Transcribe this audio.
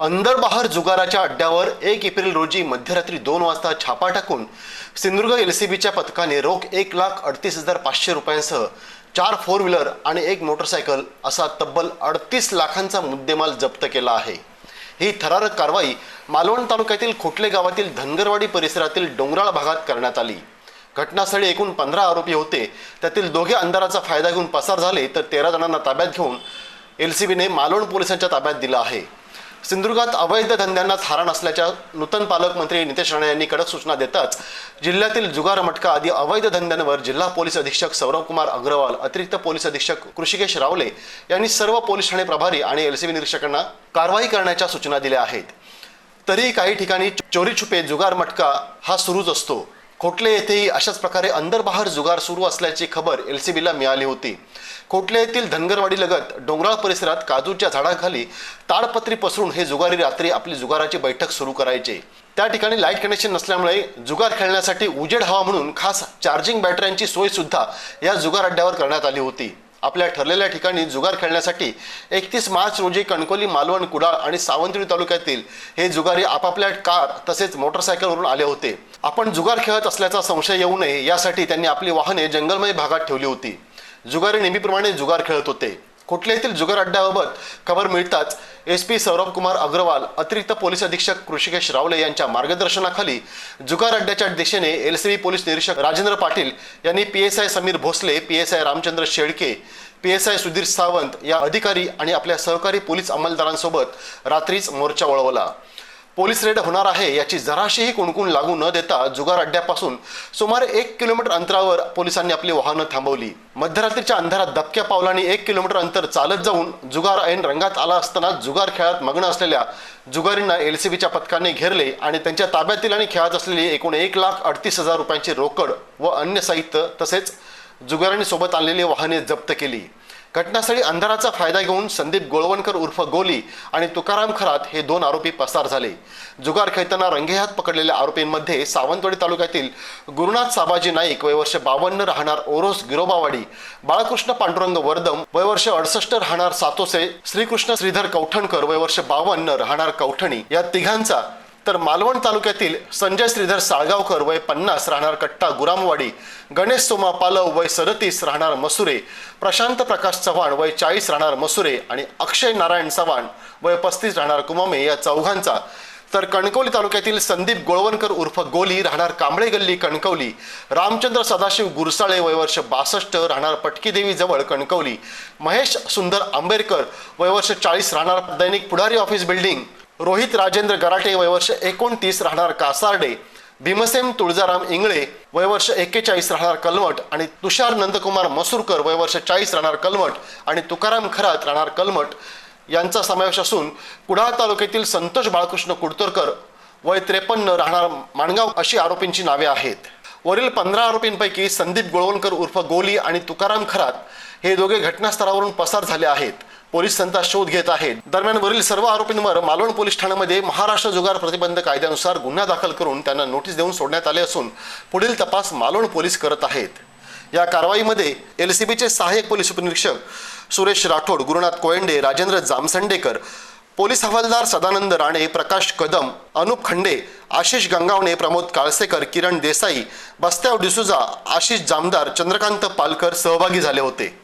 अंदर बाहर जुगाराच्या अड्ड्यावर एक एप्रिल रोजी मध्यरात्री दोन वाजता छापा टाकून सिंधुदुर्ग एल सी बीच्या पथकाने रोख एक लाख अडतीस हजार पाचशे रुपयांसह चार फोर व्हीलर आणि एक मोटरसायकल असा तब्बल अडतीस लाखांचा मुद्देमाल जप्त केला आहे. ही थरारक कारवाई मालवण तालुक्यातील खोटले गावातील धनगरवाडी परिसरातील डोंगराळ भागात करण्यात आली. घटनास्थळी एकूण पंधरा आरोपी होते. त्यातील दोघे अंधाराचा फायदा घेऊन पसार झाले तर तेरा जणांना ताब्यात घेऊन एल सी बीने मालवण पोलिसांच्या ताब्यात दिलं आहे. सिंधुदुर्गात अवैध धंद्यांना थारा नसल्याच्या नूतन पालकमंत्री नितेश राणे यांनी कडक सूचना देताच जिल्ह्यातील जुगार मटका आदी अवैध धंद्यांवर जिल्हा पोलीस अधीक्षक सौरभ कुमार अग्रवाल अतिरिक्त पोलीस अधीक्षक कृषिकेश रावले यांनी सर्व पोलीस ठाणे प्रभारी आणि एलसीबी निरीक्षकांना कारवाई करण्याच्या सूचना दिल्या आहेत. तरी काही ठिकाणी चोरी छुपे जुगार मटका हा सुरूच असतो. खोटले येथेही अशाच प्रकारे अंदरबाहेर जुगार सुरू असल्याची खबर एल सी बीला मिळाली होती. खोटले येथील धनगरवाडीलगत डोंगराळ परिसरात काजूच्या झाडाखाली ताडपत्री पसरून हे जुगारी रात्री आपली जुगाराची बैठक सुरू करायचे. त्या ठिकाणी लाइट कनेक्शन नसल्यामुळे जुगार खेळण्यासाठी उजेड हवा म्हणून खास चार्जिंग बॅटऱ्यांची सोय सुद्धा या जुगार अड्ड्यावर करण्यात आली होती. आपल्या ठरलेल्या ठिकाणी जुगार खेळण्यासाठी एकतीस मार्च रोजी कणकोली मालवण कुडाळ आणि सावंतवाडी तालुक्यातील हे जुगारी आपापल्या कार तसेच मोटरसायकलवरून आले होते. आपण जुगार खेळत असल्याचा संशय येऊ नये यासाठी त्यांनी आपली वाहने जंगलमय भागात ठेवली होती. जुगारी नेहमीप्रमाणे जुगार खेळत होते. कुठल्या येथील जुगार अड्ड्याबाबत खबर मिळताच एस पी सौरभ कुमार अग्रवाल अतिरिक्त पोलीस अधीक्षक कृषिकेश रावले यांच्या मार्गदर्शनाखाली जुगार अड्ड्याच्या दिशेने एलसीबी पोलीस निरीक्षक राजेंद्र पाटील यांनी P S I Sameer Bhosale P S I Ramchandra Shelke P S I Sudhir Sawant या अधिकारी आणि आपल्या सहकारी पोलीस अंमलदारांसोबत रात्रीच मोर्चा वळवला. पोलीस रेड होणार आहे याची जराशीही कुणकुण लागू न देता जुगार अड्ड्यापासून सुमारे एक किलोमीटर अंतरावर पोलिसांनी आपली वाहनं थांबवली. मध्यरात्रीच्या अंधारात दबक्या पावलांनी एक किलोमीटर अंतर चालत जाऊन जुगार ऐन रंगात आला असताना जुगार खेळात मग्न असलेल्या जुगारींना एलसीबीच्या पथकाने घेरले आणि त्यांच्या ताब्यातील आणि खेळात असलेली एकूण एक लाख अडतीस हजार रुपयांची रोकड व अन्य साहित्य तसेच जुगारांनी सोबत आणलेली वाहने जप्त केली. घटनास्थळी अंधाराचा फायदा घेऊन संदीप गोळवणकर उर्फ गोली आणि तुकाराम खरात हे दोन आरोपी पसार झाले. जुगार खेळताना रंगेहात पकडलेल्या आरोपींमध्ये सावंतवाडी तालुक्यातील गुरुनाथ साबाजी नाईक वयवर्ष बावन्न राहणार ओरोस गिरोबावाडी बाळकृष्ण पांडुरंग वर्दम वयवर्ष अडसष्ट राहणार सातोसे श्रीकृष्ण श्रीधर कौठणकर वयवर्ष बावन्न राहणार कौठणी या तिघांचा तर मालवण तालुक्यातील संजय श्रीधर साळगावकर वय पन्नास राहणार कट्टा गुरामवाडी गणेश सोमा पालव वय सदतीस राहणार मसुरे प्रशांत प्रकाश चव्हाण वय चाळीस राहणार मसुरे आणि अक्षय नारायण चव्हाण वय पस्तीस राहणार कुमामे या चौघांचा. तर कणकवली तालुक्यातील संदीप गोळवणकर उर्फ गोली राहणार कांबळे गल्ली कणकवली रामचंद्र सदाशिव गुरसाळे वयवर्ष बासष्ट राहणार पटकीदेवी जवळ कणकवली महेश सुंदर आंबेडकर वयवर्ष चाळीस राहणार दैनिक पुढारी ऑफिस बिल्डिंग रोहित राजेंद्र गराटे वयवर्ष एकोणतीस राहणार कासार्डे भीमसेन तुळजाराम इंगळे वयवर्ष एक्केचाळीस राहणार कलमट आणि तुषार नंदकुमार मसूरकर वयवर्ष चाळीस राहणार कलमट आणि तुकाराम खरात राहणार कलमट. यांचा समावेश असून कुडाळ तालुक्यातील संतोष बाळकृष्ण कुडतरकर वय त्रेपन्न राहणार माणगाव अशी आरोपींची नावे आहेत. वरील पंधरा आरोपींपैकी संदीप गोळवणकर उर्फ गोली आणि तुकाराम खरात हे दोघे घटनास्थळावरून पसार झाले आहेत. पोलीस त्यांचा शोध घेत आहेत. दरम्यान वरील सर्व आरोपींवर मालवण पोलीस ठाण्यामध्ये महाराष्ट्र जुगार प्रतिबंध कायद्यानुसार गुन्हा दाखल करून त्यांना नोटीस देऊन सोडण्यात आले असून पुढील तपास मालवण पोलीस करत आहेत. या कारवाईमध्ये एल सी बीचे सहाय्यक पोलीस उपनिरीक्षक सुरेश राठोड गुरुनाथ कोयंडे राजेंद्र जामसंडेकर पोलीस हवालदार सदानंद राणे प्रकाश कदम अनुप खंडे आशिष गंगावणे प्रमोद काळसेकर किरण देसाई बस्त्याव डिसुजा आशिष जामदार चंद्रकांत पालकर सहभागी झाले होते.